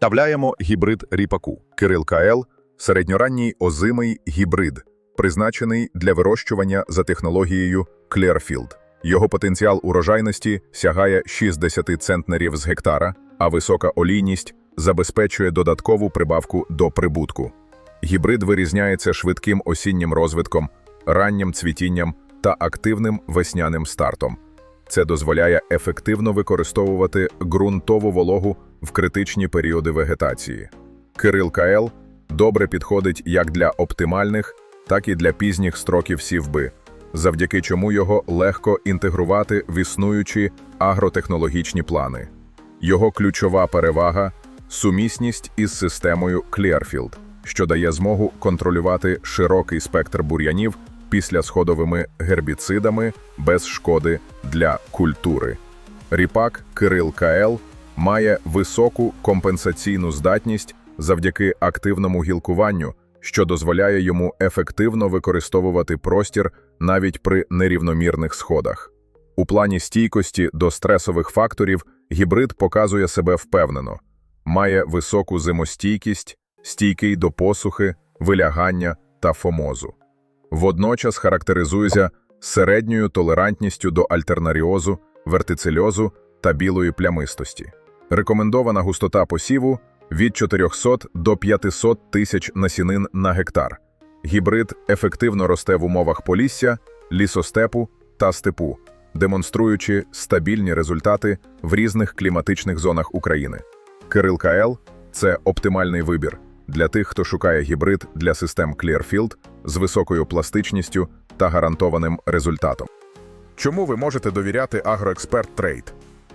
Представляємо гібрид ріпаку Кирил КЛ – середньоранній озимий гібрид, призначений для вирощування за технологією Clearfield. Його потенціал урожайності сягає 60 центнерів з гектара, а висока олійність забезпечує додаткову прибавку до прибутку. Гібрид вирізняється швидким осіннім розвитком, раннім цвітінням та активним весняним стартом. Це дозволяє ефективно використовувати ґрунтову вологу в критичні періоди вегетації. Кирил КЛ добре підходить як для оптимальних, так і для пізніх строків сівби, завдяки чому його легко інтегрувати в існуючі агротехнологічні плани. Його ключова перевага сумісність із системою Clearfield, що дає змогу контролювати широкий спектр бур'янів після сходовими гербіцидами без шкоди для культури. Ріпак Кирил КЛ має високу компенсаційну здатність завдяки активному гілкуванню, що дозволяє йому ефективно використовувати простір навіть при нерівномірних сходах. У плані стійкості до стресових факторів гібрид показує себе впевнено, має високу зимостійкість, стійкий до посухи, вилягання та фомозу. Водночас характеризується середньою толерантністю до альтернаріозу, вертицельозу та білої плямистості. Рекомендована густота посіву від 400 до 500 тисяч насінин на гектар. Гібрид ефективно росте в умовах полісся, лісостепу та степу, демонструючи стабільні результати в різних кліматичних зонах України. Кирил КЛ – це оптимальний вибір для тих, хто шукає гібрид для систем Clearfield з високою пластичністю та гарантованим результатом. Чому ви можете довіряти Агроексперт Трейд?